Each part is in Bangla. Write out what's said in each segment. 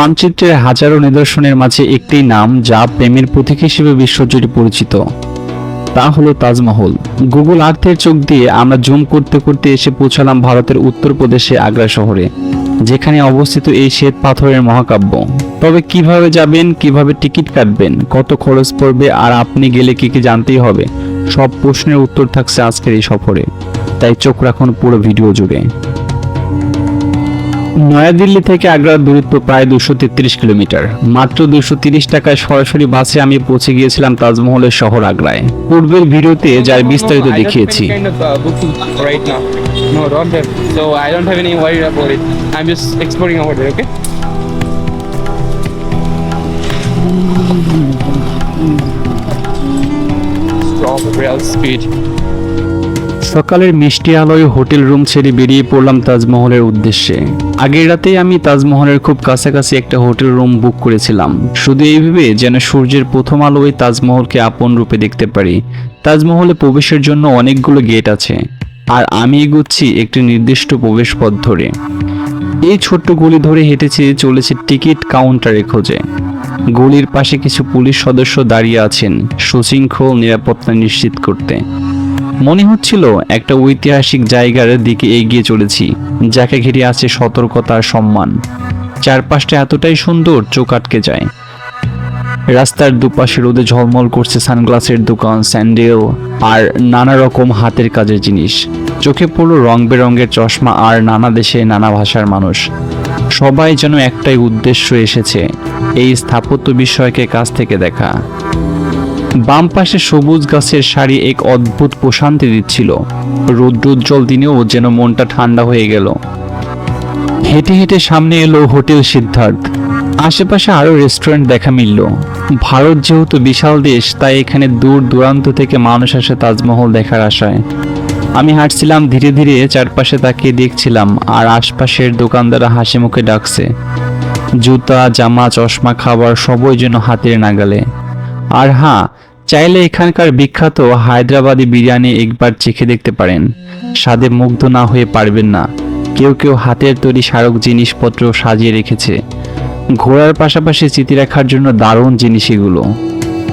মানচিত্রের হাজারো নিদর্শনের মাঝে একটি নাম যা প্রেমের প্রতীক হিসেবে বিশ্বজুড়ে পরিচিত। তা হলো তাজমহল। গুগল আর্থের চোখ দিয়ে আমরা জুম করতে করতে এসে পৌঁছালাম ভারতের উত্তরপ্রদেশে আগ্রা শহরে, যেখানে অবস্থিত এই শ্বেত পাথরের মহাকাব্য। তবে কীভাবে যাবেন, কীভাবে টিকিট কাটবেন, কত খরচ পড়বে, আর আপনি গেলে কি কি জানতেই হবে, সব প্রশ্নের উত্তর থাকছে আজকের এই সফরে। তাই চোখ রাখুন পুরো ভিডিও জুড়ে। নয়াদিল্লি থেকে আগ্রার দূরত্ব প্রায় দুশো তেত্রিশ কিলোমিটার। মাত্র দুশো তিরিশ টাকায় সরাসরি বাসে আমি পৌঁছে গিয়েছিলাম তাজমহলের শহর আগ্রায়। পূর্বের ভিডিওতে যার বিস্তারিত দেখিয়েছি। Strong rail speed. সকালের মিষ্টি আলোয় হোটেল রুম ছেড়ে বেরিয়ে পড়লাম তাজমহলের উদ্দেশ্যে। আগের রাতেই আমি তাজমহলের খুব কাছাকাছি একটা হোটেল রুম বুক করেছিলাম। শুধু এই ভেবে যেন সূর্যের প্রথম আলোয় তাজমহলকে আপন রূপে দেখতে পারি। তাজমহলে প্রবেশের জন্য অনেকগুলো গেট আছে, আর আমি এগুচ্ছি একটি নির্দিষ্ট প্রবেশ পথ ধরে। এই ছোট্ট গলি ধরে হেঁটেছি চলেছে টিকিট কাউন্টারে খোঁজে। গলির পাশে কিছু পুলিশ সদস্য দাঁড়িয়ে আছেন, সুশৃঙ্খল নিরাপত্তা নিশ্চিত করতে। মনে হচ্ছিল একটা ঐতিহাসিক জায়গার দিকে এগিয়ে চলেছি, যাকে ঘিরে আছে সতর্কতার সম্মান। চারপাশটা এতটাই সুন্দর, চোখ আটকে যায়। রাস্তার দুপাশে রোদে ঝলমল করছে সানগ্লাসের দোকান, স্যান্ডেল আর নানা রকম হাতের কাজের জিনিস। চোখে পড়ল রং বেরঙের চশমা আর নানা দেশে নানা ভাষার মানুষ। সবাই যেন একটাই উদ্দেশ্য এসেছে, এই স্থাপত্য বিষয়কে কাছ থেকে দেখা। বাম পাশে সবুজ গাছের সারি এক অদ্ভুত প্রশান্তি দিচ্ছিল। রৌদ্রোজ্জ্বল দিনেও যেন মনটা ঠান্ডা হয়ে গেল। হেঁটে হেঁটে সামনে এলো হোটেল সিদ্ধার্থ। আশেপাশে আরও রেস্টুরেন্ট দেখা মিলল। ভারত যেহেতু বিশাল দেশ, তাই এখানে দূর দূরান্ত থেকে মানুষ আসে তাজমহল দেখার আশায়। আমি হাঁটছিলাম ধীরে ধীরে, চারপাশে তাকিয়ে দেখছিলাম, আর আশপাশের দোকানদাররা হাসি মুখে ডাকছে। জুতা, জামা, চশমা, খাবার সবই যেন হাতের নাগালে। আর হ্যাঁ চাইলে এখানকার বিখ্যাত হায়দ্রাবাদি বিরিয়ানি একবার চেখে দেখতে পারেন। স্বাদে মুগ্ধ না হয়ে পারবেন না। কেউ কেউ হাতের তৈরি স্মারক জিনিসপত্র সাজিয়ে রেখেছে। ঘোরার পাশাপাশি স্মৃতি রাখার জন্য দারুণ জিনিস এগুলো।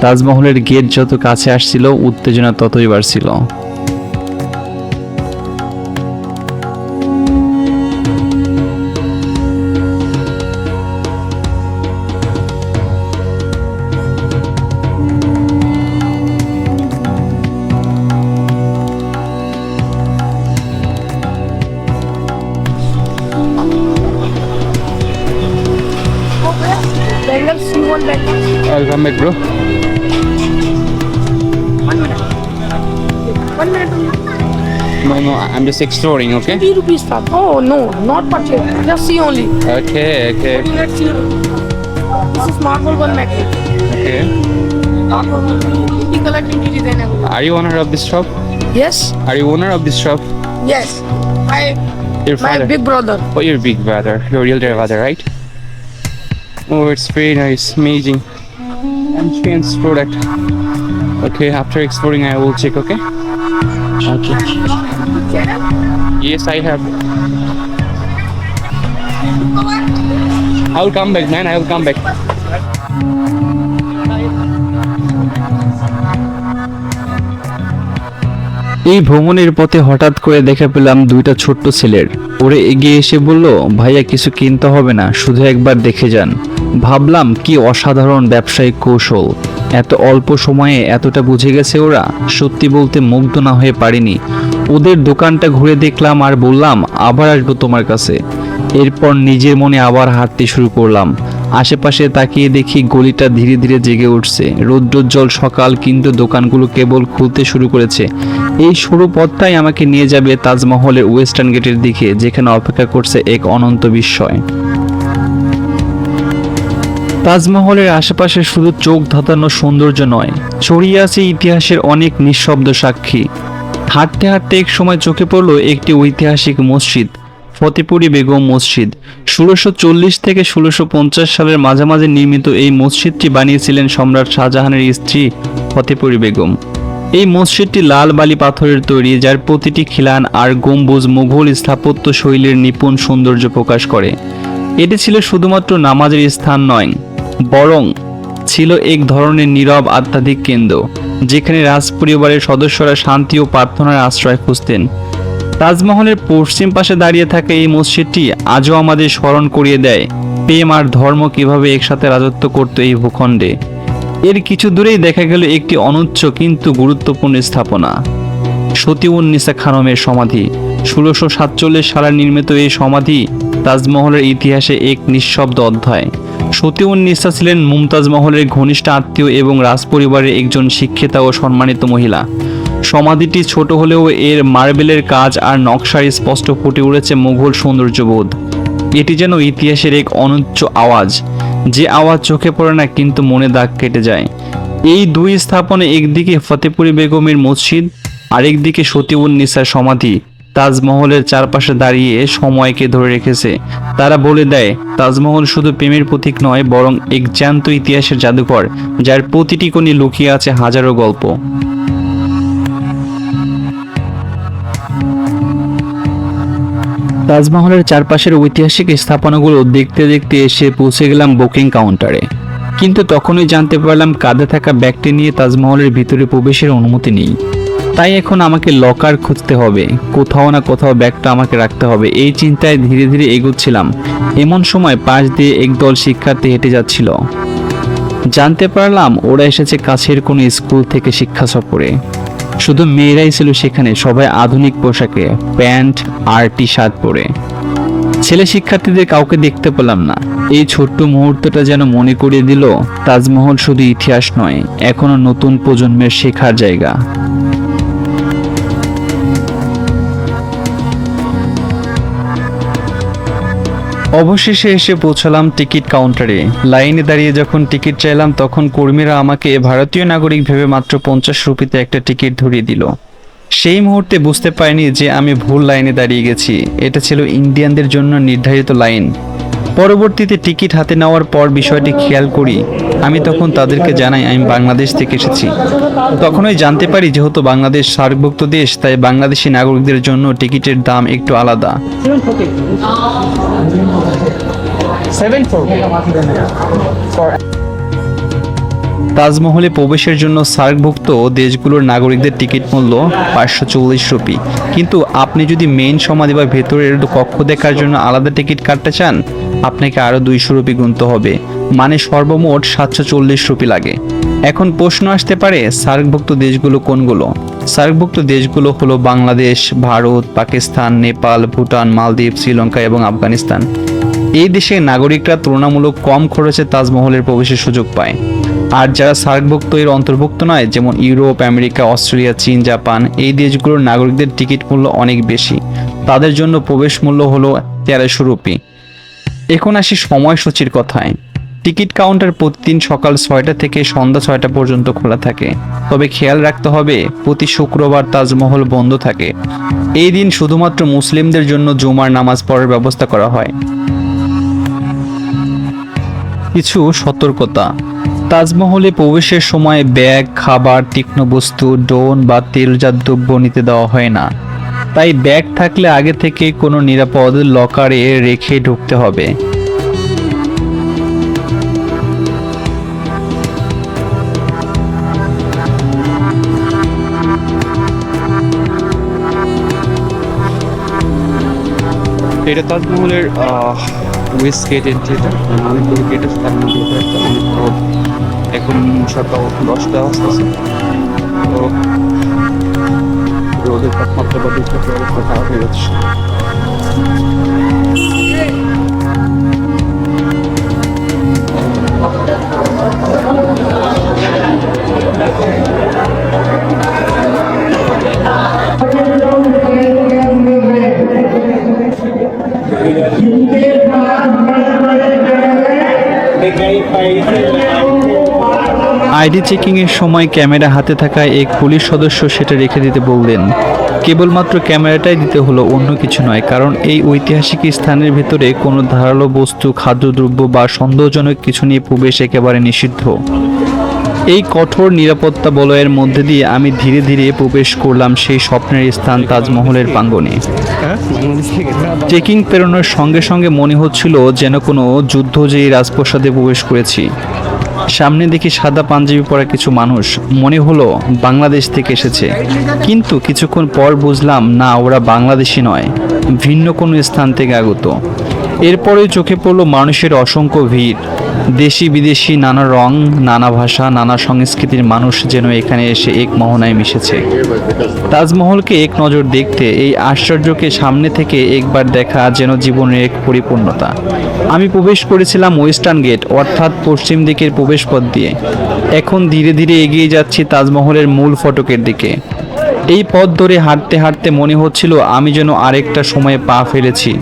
তাজমহলের গেট যত কাছে আসছিল, উত্তেজনা ততই বাড়ছিল। Come back, bro. One minute. One minute. No, no, I'm just exploring, okay? 50 rupees start. Oh no, not purchase. Just see only. Okay, okay, Let's see. This is marble one magnet. okay. Marble one. Inti color, inti design. Are you owner of this shop? Yes. Are you owner of this shop? Yes. My Your my father? big brother. Oh, your big brother. Your real brother, right? Oh, it's very nice, amazing. And chance product. Okay, after exploring, I will check. Okay. Okay. Yes, I have. I will come back, man. I will come back. এই ভ্রমণের পথে হঠাৎ করে দেখে পেলাম দুইটা ছোট্ট ছেলের ওরে এগিয়ে এসে বলল ভাইয়া কিছু কিনতে হবে না শুধু একবার দেখে যান ভাবলাম কি অসাধারণ ব্যবসায়িক কৌশল। এত অল্প সময়ে এতটা বুঝে গেছে ওরা, সত্যি বলতে মুগ্ধ না হয়ে পারিনি। ওদের দোকানটা ঘুরে দেখলাম আর বললাম, আবার আসব তোমার কাছে। এরপর নিজের মনে আবার হাঁটতে শুরু করলাম। আশেপাশে তাকিয়ে দেখি গলিটা ধীরে ধীরে জেগে উঠছে। রৌদ্রোজ্জ্বল সকাল কিন্তু দোকানগুলো কেবল খুলতে শুরু করেছে। এই সরু পথটাই আমাকে নিয়ে যাবে তাজমহলের ওয়েস্টার্ন গেটের দিকে, যেখানে অপেক্ষা করছে এক অনন্ত বিস্ময়। তাজমহলের আশেপাশে শুধু চোখ ধাঁধানো সৌন্দর্য নয়, ছড়িয়ে আছে ইতিহাসের অনেক নিঃশব্দ সাক্ষী। হাঁটতে হাঁটতে এক সময় চোখে পড়ল একটি ঐতিহাসিক মসজিদ, ফতেপুরি বেগম মসজিদ। ষোলোশো চল্লিশ থেকে ষোলোশো পঞ্চাশ সালের মাঝামাঝি নির্মিত এই মসজিদটি বানিয়েছিলেন সম্রাট শাহজাহানের স্ত্রী ফতেপুরি বেগম। এই মসজিদটি লাল বালি পাথরের তৈরি, যার প্রতিটি খিলান আর গম্বুজ মুঘল স্থাপত্য শৈলীর নিপুণ সৌন্দর্য প্রকাশ করে। এটি ছিল শুধুমাত্র নামাজের স্থান নয় বরং ছিল এক ধরনের নীরব আধ্যাত্মিক কেন্দ্র, যেখানে রাজপরিবারের সদস্যরা শান্তি ও প্রার্থনার আশ্রয় খুঁজতেন। তাজমহলের পশ্চিম পাশে দাঁড়িয়ে থাকা এই মসজিদটি আজও আমাদের স্মরণ করিয়ে দেয়, প্রেম আর ধর্ম কীভাবে একসাথে রাজত্ব করত এই ভূখণ্ডে। এর কিছু দূরেই দেখা গেল একটি অনুচ্চ কিন্তু গুরুত্বপূর্ণ স্থাপনা। সতী উন্নিসা খানমের সমাধি। ষোলোশো সাতচল্লিশ সালে নির্মিত এই সমাধি তাজমহলের ইতিহাসে এক নিঃশব্দ অধ্যায়। সতী উন্নিসা ছিলেন মুমতাজ মহলের ঘনিষ্ঠ আত্মীয় এবং রাজপরিবারের একজন শিক্ষিতা ও সম্মানিত মহিলা। সমাধিটি ছোট হলেও এর মার্বেলের কাজ আর নকশায় স্পষ্ট ফুটে উঠেছে মুঘল সৌন্দর্যবোধ। এটি যেন ইতিহাসের এক অনুচ্চ আওয়াজ। যে আওয়াজ চোখে পড়ে না, কিন্তু মনে দাগ কেটে যায়। এই দুই স্থাপনে একদিকে ফতেপুরি বেগমের মসজিদ, আরেকদিকে সতী উন্নিসার সমাধি। তাজমহলের চারপাশে দাঁড়িয়ে সময়কে ধরে রেখেছে। তারা বলে দেয়, তাজমহল শুধু প্রেমের প্রতীক নয়, বরং এক জ্যান্ত ইতিহাসের জাদুঘর, যার প্রতিটি কোণে লুকিয়ে আছে হাজারো গল্প। তাজমহলের চারপাশের ঐতিহাসিক স্থাপনাগুলো দেখতে দেখতে এসে পৌঁছে গেলাম বুকিং কাউন্টারে। কিন্তু তখনই জানতে পারলাম কাঁধে থাকা ব্যাগটি নিয়ে তাজমহলের ভিতরে প্রবেশের অনুমতি নেই। তাই এখন আমাকে লকার খুঁজতে হবে। কোথাও না কোথাও ব্যাগটা আমাকে রাখতে হবে। এই চিন্তায় ধীরে ধীরে এগোচ্ছিলাম। এমন সময় পাশ দিয়ে একদল শিক্ষার্থী হেঁটে যাচ্ছিল। জানতে পারলাম ওরা এসেছে কাছের কোনো স্কুল থেকে শিক্ষা সফরে। শুধু মেয়েরাই ছিল সেখানে, সবাই আধুনিক পোশাকে, প্যান্ট, আর টি শার্ট পরে। ছেলে শিক্ষার্থীদের কাউকে দেখতে পেলাম না। এই ছোট্ট মুহূর্তটা যেন মনে করিয়ে দিল, তাজমহল শুধু ইতিহাস নয়, এখনও নতুন প্রজন্মের শেখার জায়গা। অবশেষে এসে পৌঁছালাম টিকিট কাউন্টারে। লাইনে দাঁড়িয়ে যখন টিকিট চাইলাম, তখন কর্মীরা আমাকে ভারতীয় নাগরিক ভেবে মাত্র পঞ্চাশ রুপিতে একটা টিকিট ধরিয়ে দিল। সেই মুহূর্তে বুঝতে পারিনি যে আমি ভুল লাইনে দাঁড়িয়ে গেছি। এটা ছিল ইন্ডিয়ানদের জন্য নির্ধারিত লাইন। পরবর্তীতে টিকিট হাতে নেওয়ার পর বিষয়টি খেয়াল করি। আমি তখন তাদেরকে জানাই, আমি বাংলাদেশ থেকে এসেছি। তখনই জানতে পারি যেহেতু বাংলাদেশ সার্কভুক্ত দেশ, তাই বাংলাদেশি নাগরিকদের জন্য টিকিটের দাম একটু আলাদা। তাজমহলে প্রবেশের জন্য সার্কভুক্ত দেশগুলোর নাগরিকদের টিকিট মূল্য পাঁচশো চল্লিশ রুপি। কিন্তু আপনি যদি মেইন সমাধি বা ভেতরের কক্ষ দেখার জন্য আলাদা টিকিট কাটতে চান, আপনাকে আরও দুইশো রুপি গুনতে হবে। মানে সর্বমোট সাতশো চল্লিশ রুপি লাগে। এখন প্রশ্ন আসতে পারে, সার্কভুক্ত দেশগুলো কোনগুলো? সার্কভুক্ত দেশগুলো হলো বাংলাদেশ, ভারত, পাকিস্তান, নেপাল, ভুটান, মালদ্বীপ, শ্রীলঙ্কা এবং আফগানিস্তান। এই দেশের নাগরিকরা তুলনামূলক কম খরচে তাজমহলের প্রবেশের সুযোগ পায়। আর যারা সার্কভুক্ত, এর অন্তর্ভুক্ত নয়, যেমন ইউরোপ, আমেরিকা, অস্ট্রেলিয়া, চীন, জাপান, এই দেশগুলোর নাগরিকদের টিকিট মূল্য অনেক বেশি। তাদের জন্য প্রবেশ মূল্য হলো তেরোশো রুপি। এখন আসি সময়সূচির কথায়। টিকিট কাউন্টার প্রতিদিন সকাল ছয়টা থেকে সন্ধ্যা ছয়টা পর্যন্ত খোলা থাকে। তবে খেয়াল রাখতে হবে, প্রতি শুক্রবার তাজমহল বন্ধ থাকে। এই দিন শুধুমাত্র মুসলিমদের জন্য জুমার নামাজ পড়ার ব্যবস্থা করা হয়। কিছু সতর্কতা। তাজমহলে প্রবেশের সময় ব্যাগ, খাবার, তীক্ষ্ণ বস্তু ডোন বা তেলজাত দ্রব্য নিতে দেওয়া হয় না। তাই ব্যাগ থাকলে আগে থেকে কোনো নিরাপদ লকারে রেখে ঢুকতে হবে। এটা তাজমহলের ওয়েস্ট গেট এন্ট্রিটা অনেকগুলো গেট আছে তার মধ্যে এটা একটা অনেক বড়। এখন সকাল দশটা আসতেছে। তো রোদের তাপমাত্রা বা অবস্থা খারাপ হয়ে যাচ্ছে আইডি চেকিং এর সময় ক্যামেরা হাতে থাকা এক পুলিশ সদস্য সেটা রেখে দিতে বললেন। কেবলমাত্র ক্যামেরাটাই দিতে হলো, অন্য কিছু নয়, কারণ এই ঐতিহাসিক স্থানের ভেতরে কোনো ধারালো বস্তু, খাদ্যদ্রব্য বা সন্দেহজনক কিছু নিয়ে প্রবেশ একেবারে নিষিদ্ধ। এই কঠোর নিরাপত্তা বলয়ের মধ্যে দিয়ে আমি ধীরে ধীরে প্রবেশ করলাম সেই স্বপ্নের স্থান তাজমহলের প্রাঙ্গণে। চেকিং পেরোনোর সঙ্গে সঙ্গে মনে হচ্ছিল যেন কোনো যুদ্ধ যে এই রাজপ্রাসাদে প্রবেশ করেছি। সামনে দেখি সাদা পাঞ্জাবি পরা কিছু মানুষ মনে হলো বাংলাদেশ থেকে এসেছে। কিন্তু কিছুক্ষণ পর বুঝলাম, না, ওরা বাংলাদেশি নয়, ভিন্ন কোনো স্থান থেকে আগত। এরপরেই চোখে পড়ল মানুষের অসংখ্য ভিড়। দেশি বিদেশি নানা রং, নানা ভাষা, নানা সংস্কৃতির মানুষ যেন এখানে এসে এক মোহনায় মিশেছে। তাজমহলকে এক নজর দেখতে, এই আশ্চর্যকে সামনে থেকে একবার দেখা যেন জীবনের এক পরিপূর্ণতা। আমি প্রবেশ করেছিলাম ওয়েস্টার্ন গেট, অর্থাৎ পশ্চিম দিকের প্রবেশপথ দিয়ে। এখন ধীরে ধীরে এগিয়ে যাচ্ছি তাজমহলের মূল ফটকের দিকে। এই পথ ধরে হাঁটতে হাঁটতে মনে হচ্ছিল আমি যেন আরেকটা সময়ে পা ফেলেছি।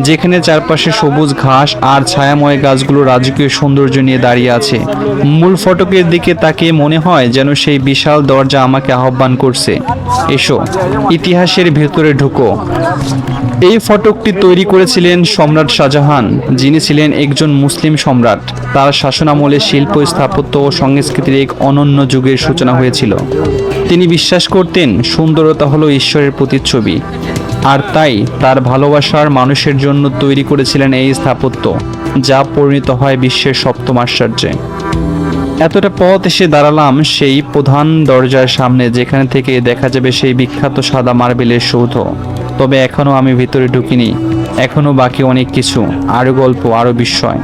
যেখানে চারপাশে সবুজ ঘাস আর ছায়াময় গাছগুলো রাজকীয় সৌন্দর্য নিয়ে দাঁড়িয়ে আছে। মূল ফটকের দিকে তাকিয়ে মনে হয় যেন সেই বিশাল দরজা আমাকে আহ্বান করছে। এসো, ইতিহাসের ভেতরে ঢুকো। এই ফটকটি তৈরি করেছিলেন সম্রাট শাহজাহান, যিনি ছিলেন একজন মুসলিম সম্রাট। তার শাসনামলে শিল্প, স্থাপত্য ও সংস্কৃতির এক অনন্য যুগের সূচনা হয়েছিল। তিনি বিশ্বাস করতেন সুন্দরতা হলো ঈশ্বরের প্রতিচ্ছবি। আর তাই তার ভালোবাসার মানুষের জন্য তৈরি করেছিলেন এই স্থাপত্য, যা পরিণত হয় বিশ্বের সপ্তম আশ্চর্যে। এতটা পথ এসে দাঁড়ালাম সেই প্রধান দরজার সামনে, যেখানে থেকে দেখা যাবে সেই বিখ্যাত সাদা মার্বেলের সৌধ। তবে এখনও আমি ভিতরে ঢুকিনি, এখনও বাকি অনেক কিছু, আরও গল্প, আরও বিস্ময়।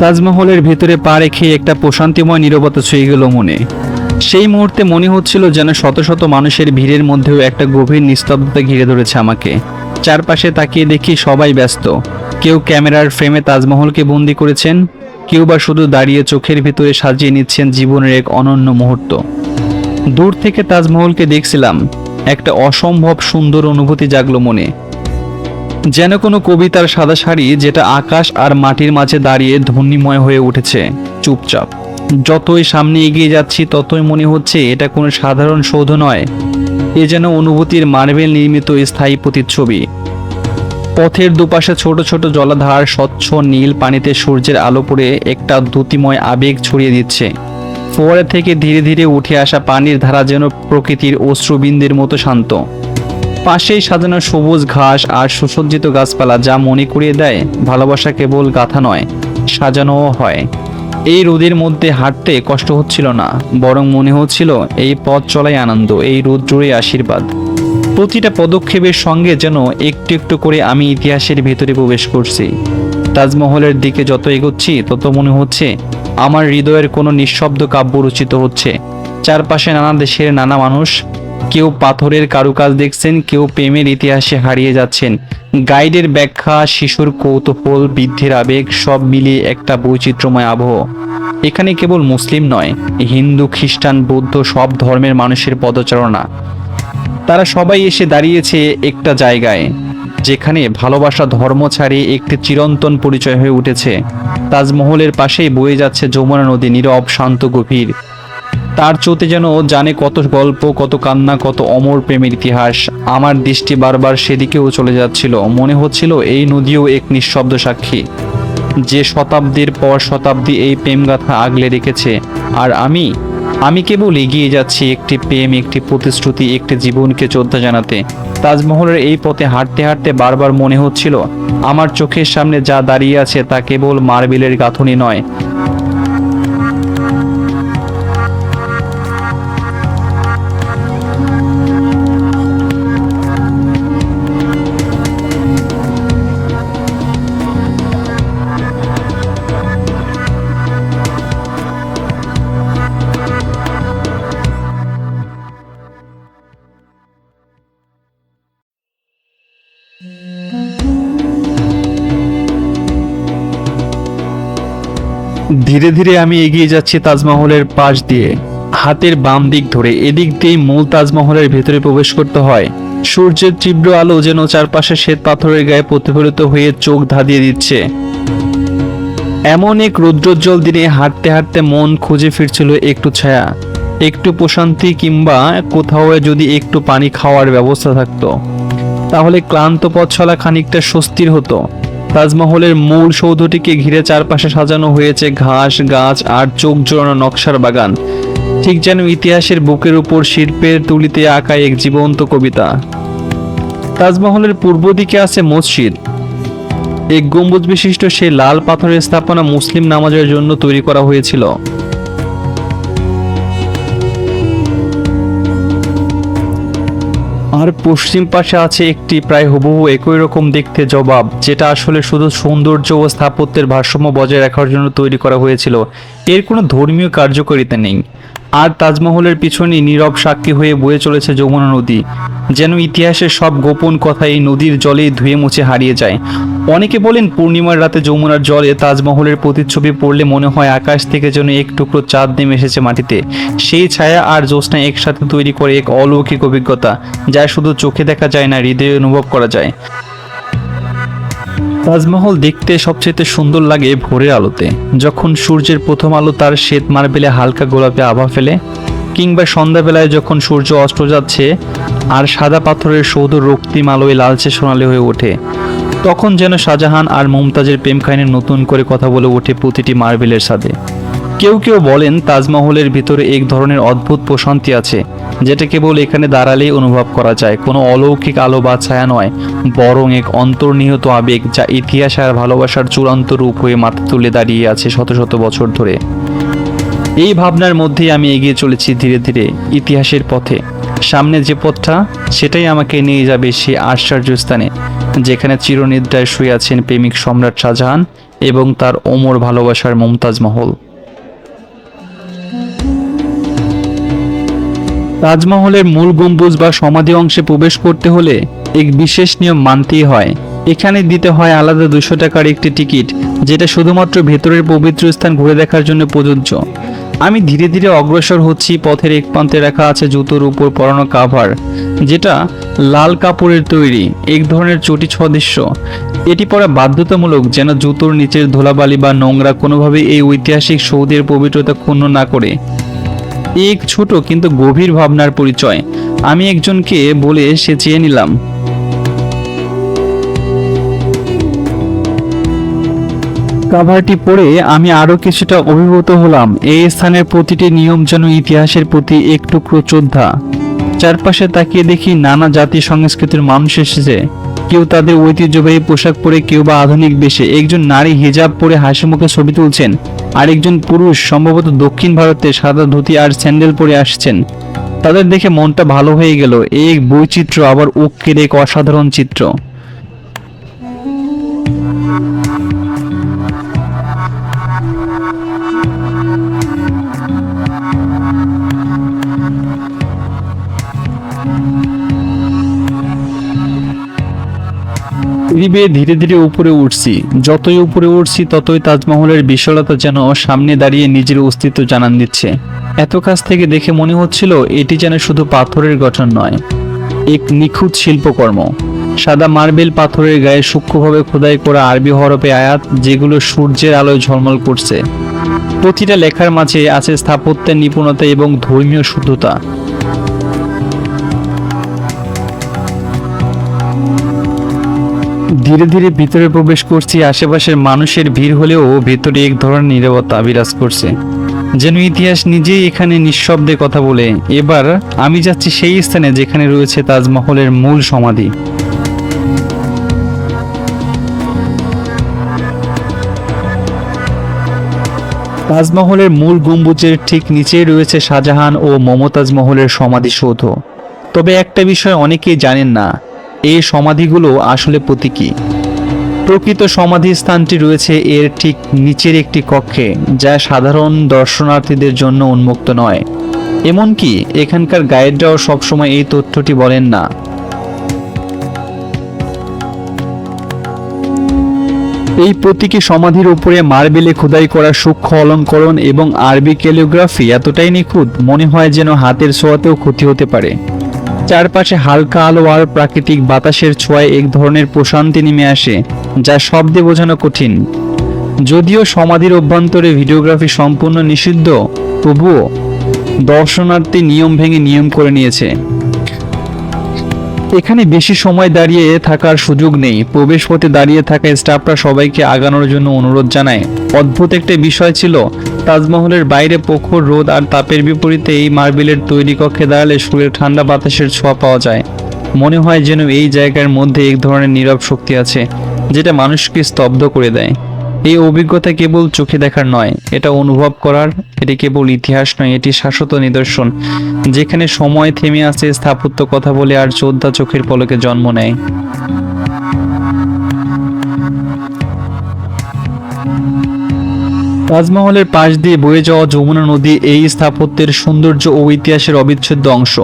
তাজমহলের ভেতরে পা রেখে একটা প্রশান্তিময় নীরবতা ছুঁয়ে গেল মনে। সেই মুহূর্তে মনে হচ্ছিল যেন শত শত মানুষের ভিড়ের মধ্যেও একটা গভীর নিস্তব্ধতা ঘিরে ধরেছে আমাকে। চারপাশে তাকিয়ে দেখি সবাই ব্যস্ত। কেউ ক্যামেরার ফ্রেমে তাজমহলকে বন্দি করেছেন, কেউ বা শুধু দাঁড়িয়ে চোখের ভিতরে সাজিয়ে নিচ্ছেন জীবনের এক অনন্য মুহূর্ত। দূর থেকে তাজমহলকে দেখছিলাম, একটা অসম্ভব সুন্দর অনুভূতি জাগলো মনে। যেন কোনো কবিতার সাদা শাড়ি যেটা আকাশ আর মাটির মাঝে দাঁড়িয়ে ধ্বনিময় হয়ে উঠেছে, চুপচাপ। যতই সামনে এগিয়ে যাচ্ছি, ততই মনে হচ্ছে এটা কোনো সাধারণ সৌধ নয়। এ যেন অনুভূতির মার্বেল নির্মিত স্থায়ী প্রতিচ্ছবি। পথের দুপাশে ছোট ছোট জলাধার স্বচ্ছ নীল পানিতে সূর্যের আলো পড়ে একটা দ্যুতিময় আবেগ ছড়িয়ে দিচ্ছে। ফোয়ারা থেকে ধীরে ধীরে উঠে আসা পানির ধারা যেন প্রকৃতির অশ্রুবিন্দের মতো শান্ত। পাশেই সাজানো সবুজ ঘাস আর সুসজ্জিত গাছপালা যা মনে করিয়ে দেয়, ভালোবাসা কেবল গাথা নয়, সাজানোও হয়। এই রোদের মধ্যে হাঁটতে কষ্ট হচ্ছিল না, বরং মনে হচ্ছিল এই পথ চলাই আনন্দ, এই রোদ জুড়ে আশীর্বাদ। প্রতিটা পদক্ষেপের সঙ্গে যেন একটু একটু করে আমি ইতিহাসের ভেতরে প্রবেশ করছি। তাজমহলের দিকে যত এগোচ্ছি, তত মনে হচ্ছে আমার হৃদয়ের কোনো নিঃশব্দ কাব্য রচিত হচ্ছে। চারপাশে নানা দেশের নানা মানুষ কেউ পাথরের কারুকাজ দেখছেন, কেউ প্রেমের ইতিহাসে হারিয়ে যাচ্ছেন। গাইডের ব্যাখ্যা, শিশুর কৌতূহল, বৃদ্ধির আবেগ, সব মিলিয়ে একটা বৈচিত্র্যময় আবহ। এখানে কেবল মুসলিম নয়, হিন্দু, খ্রিস্টান, বৌদ্ধ, সব ধর্মের মানুষের পদচারণা। তারা সবাই এসে দাঁড়িয়েছে একটা জায়গায়, যেখানে ভালোবাসা ধর্ম ছাড়িয়ে একটি চিরন্তন পরিচয় হয়ে উঠেছে। তাজমহলের পাশেই বয়ে যাচ্ছে যমুনা নদী, নীরব, শান্ত, গভীর। তার চোতে যেন জানে কত গল্প, কত কান্না, কত অমর প্রেমের ইতিহাস। আমার দৃষ্টি বারবার সেদিকেও চলে যাচ্ছিল। মনে হচ্ছিল এই নদীও এক নিঃশব্দ সাক্ষী। যে শতাব্দীর পর শতাব্দী এই প্রেমগাথা আগলে রেখেছে। আর আমি আমি কেবল এগিয়ে যাচ্ছি একটি প্রেম, একটি প্রতিশ্রুতি, একটি জীবনকে শ্রদ্ধা জানাতে। তাজমহলের এই পথে হাঁটতে হাঁটতে বারবার মনে হচ্ছিল, আমার চোখের সামনে যা দাঁড়িয়ে আছে তা কেবল মার্বেলের গাঁথনি নয় ধীরে ধীরে আমি এগিয়ে যাচ্ছি তাজমহলের পাশ দিয়ে। হাতের বাম দিক ধরে এদিক দিয়েই মূল তাজমহলের ভেতরে প্রবেশ করতে হয়। সূর্যের তীব্র আলো যেন চারপাশে শ্বেত পাথরের গায়ে প্রতিফলিত হয়ে চোখ ধাঁধিয়ে দিচ্ছে। এমন এক রৌদ্রোজ্জ্বল দিনে হাঁটতে হাঁটতে মন খুঁজে ফিরছিল একটু ছায়া। একটু প্রশান্তি কিংবা কোথাও যদি একটু পানি খাওয়ার ব্যবস্থা থাকতো। তাহলে ক্লান্ত পথ চলা খানিকটা স্বস্তির হতো। তাজমহলের মূল সৌধটিকে ঘিরে চারপাশে সাজানো হয়েছে ঘাস, গাছ আর চোখ জোড়ানো নকশার বাগান। ঠিক যেন ইতিহাসের বুকের উপর শিল্পের তুলিতে আঁকা এক জীবন্ত কবিতা। তাজমহলের পূর্ব দিকে আছে মসজিদ। এক গম্বুজ বিশিষ্ট সেই লাল পাথরের স্থাপনা মুসলিম নামাজের জন্য তৈরি করা হয়েছিল। আর পশ্চিম পাশে আছে একটি প্রায় হুবহু একই রকম দেখতে জবাব, যেটা আসলে শুধু সৌন্দর্য ও স্থাপত্যের ভারসাম্য বজায় রাখার জন্য তৈরি করা হয়েছিল। এর কোনো ধর্মীয় কার্যকারিতা নেই। আর তাজমহলের পিছনে নীরব সাক্ষী হয়ে বয়ে চলেছে যমুনা নদী, যেন ইতিহাসের সব গোপন কথা এই নদীর জলেই ধুয়ে মুছে হারিয়ে যায়। অনেকে বলেন পূর্ণিমার রাতে যমুনার জলে তাজমহলের প্রতিচ্ছবি পড়লে মনে হয় আকাশ থেকে যেন এক টুকরো চাঁদ নেমে এসেছে মাটিতে। সেই ছায়া আর জ্যোৎস্না একসাথে তৈরি করে এক অলৌকিক অভিজ্ঞতা, যা শুধু চোখে দেখা যায় না, হৃদয়ে অনুভব করা যায়। তাজমহল দেখতে সবচেয়ে সুন্দর লাগে ভোরের আলোতে। যখন সূর্যের প্রথম আলো তার শ্বেত মার্বেলে হালকা গোলাপে আভা ফেলে, কিংবা সন্ধ্যাবেলায় যখন সূর্য অস্ত যাচ্ছে, আর সাদা পাথরের সৌধ রক্তিম আলোয় লালচে সোনালি হয়ে ওঠে। তখন যেন শাহজাহান আর মুমতাজের প্রেম কাহিনী নতুন করে কথা বলে ওঠে প্রতিটি মার্বেলের সাথে। কেউ কেউ বলেন তাজমহলের ভিতরে এক ধরনের অদ্ভুত প্রশান্তি আছে, যেটা কেবল এখানে দাঁড়ালেই অনুভব করা যায়। কোনো অলৌকিক আলো বা ছায়া নয়, বরং এক অন্তর্নিহিত আবেগ যা ইতিহাস আর ভালোবাসার চূড়ান্ত রূপ হয়ে মাথা তুলে দাঁড়িয়ে আছে শত শত বছর ধরে। এই ভাবনার মধ্যেই আমি এগিয়ে চলেছি ধীরে ধীরে, ইতিহাসের পথে। সামনে যে পথটা, সেটাই আমাকে নিয়ে যাবে সে আশ্চর্য স্থানে। যেখানে চিরনিদ্রায় শুয়ে আছেন প্রেমিক সম্রাট শাহজাহান এবং তার অমর ভালোবাসার মমতাজ মহল। তাজমহলের মূল গম্বুজ বা সমাধি অংশে প্রবেশ করতে হলে এক বিশেষ নিয়ম মানতেই হয়। এখানে দিতে হয় আলাদা দুশো টাকার একটি টিকিট, যেটা শুধুমাত্র ভেতরের পবিত্র স্থান ঘুরে দেখার জন্য প্রযোজ্য। আমি ধীরে ধীরে অগ্রসর হচ্ছি, পথের এক প্রান্তে রাখা আছে জুতোর উপর পরানো কাভার যেটা লাল কাপড়ের তৈরি, এক ধরনের চটি সদৃশ্য। এটি পরা বাধ্যতামূলক যেন জুতোর নিচের ধুলাবালি বা নোংরা কোনোভাবে এই ঐতিহাসিক সৌদের পবিত্রতা ক্ষুণ্ণ না করে। এক ছোট কিন্তু গভীর ভাবনার পরিচয়। আমি একজনকে বলে সে চেয়ে নিলাম কাভারটি পড়ে আমি আরও কিছুটা অভিভূত হলাম। এই স্থানের প্রতিটি নিয়ম যেন ইতিহাসের প্রতি এক টুকরো যোদ্ধা চারপাশে তাকিয়ে দেখি নানা জাতি সংস্কৃতির মানুষ এসেছে। কেউ তাদের ঐতিহ্যবাহী পোশাক পরে, কেউ বা আধুনিক বেশে। একজন নারী হিজাব পরে হাসি মুখে ছবি তুলছেন। আরেকজন পুরুষ, সম্ভবত দক্ষিণ ভারতে সাদা ধুতি আর স্যান্ডেল পরে আসছেন। তাদের দেখে মনটা ভালো হয়ে গেল। এক বৈচিত্র্য আবার ঐক্যের এক অসাধারণ চিত্র। সিঁড়ি বেয়ে ধীরে ধীরে উপরে উঠছি। যতই উপরে উঠছি, ততই তাজমহলের বিশালতা যেন সামনে দাঁড়িয়ে নিজের অস্তিত্ব জানান দিচ্ছে। এত কাছ থেকে দেখে মনে হচ্ছিল এটি যেন শুধু পাথরের গঠন নয়, এক নিখুঁত শিল্পকর্ম। সাদা মার্বেল পাথরের গায়ে সূক্ষ্মভাবে খোদাই করা আরবি হরফে আয়াত, যেগুলো সূর্যের আলোয় ঝলমল করছে। প্রতিটা লেখার মাঝে আছে স্থাপত্যের নিপুণতা এবং ধর্মীয় শুদ্ধতা। ধীরে ধীরে ভিতরে প্রবেশ করছি, আশেপাশের মানুষের ভিড় হলেও ভেতরে এক ধরনের নীরবতা বিরাজ করছে। যেন ইতিহাস নিজেই এখানে নিঃশব্দে কথা বলে, এবার আমি যাচ্ছি সেই স্থানে যেখানে রয়েছে তাজমহলের মূল সমাধি। তাজমহলের মূল গম্বুজের ঠিক নিচেই রয়েছে শাহজাহান ও মমতাজ মহলের সমাধিসৌধ। তবে একটা বিষয় অনেকেই জানেন না এই সমাধিগুলো আসলে প্রতীকী। প্রকৃত সমাধি স্থানটি রয়েছে এর ঠিক নিচের একটি কক্ষে, যা সাধারণ দর্শনার্থীদের জন্য উন্মুক্ত নয়। এমনকি এখানকার গাইডরাও সবসময় এই তথ্যটি বলেন না। এই প্রতীকী সমাধির উপরে মার্বেলে খোদাই করা সূক্ষ্ম অলঙ্করণ এবং আরবি ক্যালিওগ্রাফি এতটাই নিখুঁত, মনে হয় যেন হাতের ছোঁয়াতেও ক্ষতি হতে পারে। চারপাশে হালকা আলো আর প্রাকৃতিক বাতাসের ছোঁয়ায় এক ধরনের প্রশান্তি নেমে আসে, যা শব্দে বোঝানো কঠিন। যদিও সমাধির অভ্যন্তরে ভিডিওগ্রাফি সম্পূর্ণ নিষিদ্ধ, তবুও দর্শনার্থী নিয়ম ভেঙে নিয়ম করে নিয়েছে। এখানে বেশি সময় দাঁড়িয়ে থাকার সুযোগ নেই। প্রবেশ পথে দাঁড়িয়ে থাকা স্টাফরা সবাইকে আগানোর জন্য অনুরোধ জানায়। অদ্ভুত একটা বিষয় ছিল তাজমহলের বাইরে প্রখর রোদ আর তাপের বিপরীতে এই মার্বেলের তৈরি কক্ষে দাঁড়ালে শরীরে ঠান্ডা বাতাসের ছোঁয়া পাওয়া যায়। মনে হয় যেন এই জায়গার মধ্যে এক ধরনের নীরব শক্তি আছে, যেটা মানুষকে স্তব্ধ করে দেয়। এই অভিজ্ঞতা কেবল চোখে দেখার নয়, এটা অনুভব করার, এটি কেবল ইতিহাস নয়, এটি শাশ্বত নিদর্শন, যেখানে সময় থেমে আছে স্থাপত্য কথা বলে আর যোদ্ধা চোখের পলকে জন্ম নেয়। তাজমহলের পাশ দিয়ে বয়ে যাওয়া যমুনা নদী এই স্থাপত্যের সৌন্দর্য ও ইতিহাসের অবিচ্ছেদ্য অংশ।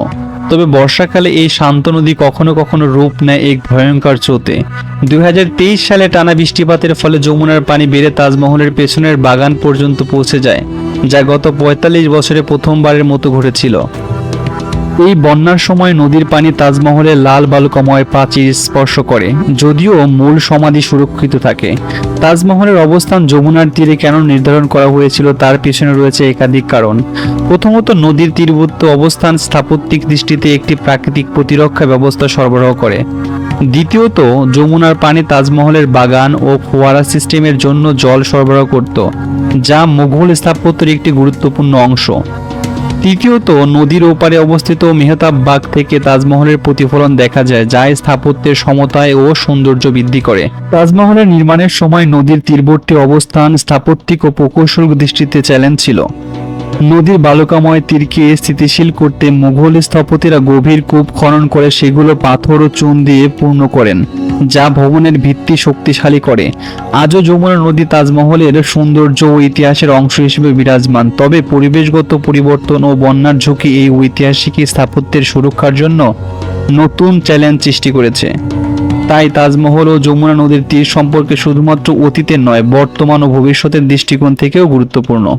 তবে বর্ষাকালে এই শান্ত নদী কখনো কখনো রূপ নেয় এক ভয়ঙ্কর চোতে দুই হাজার তেইশ সালে টানা বৃষ্টিপাতের ফলে যমুনার পানি বেড়ে তাজমহলের পেছনের বাগান পর্যন্ত পৌঁছে যায়, যা গত পঁয়তাল্লিশ বছরে প্রথমবারের মতো ঘটেছিল। এই বন্যার সময় নদীর পানি তাজমহলের লাল বালুকাময় প্রাচীর স্পর্শ করে, যদিও মূল সমাধি সুরক্ষিত থাকে। তাজমহলের অবস্থান যমুনার তীরে কেন নির্ধারণ করা হয়েছিল তার পিছনে রয়েছে একাধিক কারণ। প্রথমত, নদীর তীরবর্তী অবস্থান স্থাপত্যিক দৃষ্টিতে একটি প্রাকৃতিক প্রতিরক্ষা ব্যবস্থা সরবরাহ করে। দ্বিতীয়ত, যমুনার পানি তাজমহলের বাগান ও ফোয়ারা সিস্টেমের জন্য জল সরবরাহ করত, যা মুঘল স্থাপত্যের একটি গুরুত্বপূর্ণ অংশ। তৃতীয়ত, নদীর ওপারে অবস্থিত মেহতাব বাগ থেকে তাজমহলের প্রতিফলন দেখা যায়, যা স্থাপত্যের সমতায় ও সৌন্দর্য বৃদ্ধি করে। তাজমহলের নির্মাণের সময় নদীর তীরবর্তী অবস্থান স্থাপত্যিক ও প্রকৌশল দৃষ্টিতে চ্যালেঞ্জ ছিল। নদীর বালুকাময় তীরকে স্থিতিশীল করতে মুঘল স্থপতিরা গভীর কূপ খনন করে সেগুলো পাথর ও চুন দিয়ে পূর্ণ করেন। যা ভবনের ভিত্তি শক্তিশালী করে। আজও যমুনা নদী তাজমহলের সৌন্দর্য ও ইতিহাসের অংশ হিসেবে বিরাজমান। তবে পরিবেশগত পরিবর্তন ও বন্যার ঝুঁকি এই ঐতিহাসিক স্থাপত্যের সুরক্ষার জন্য নতুন চ্যালেঞ্জ সৃষ্টি করেছে। তাই তাজমহল ও যমুনা নদীর তীর সম্পর্কে শুধুমাত্র অতীতের নয়, বর্তমান ও ভবিষ্যতের দৃষ্টিকোণ থেকেও গুরুত্বপূর্ণ।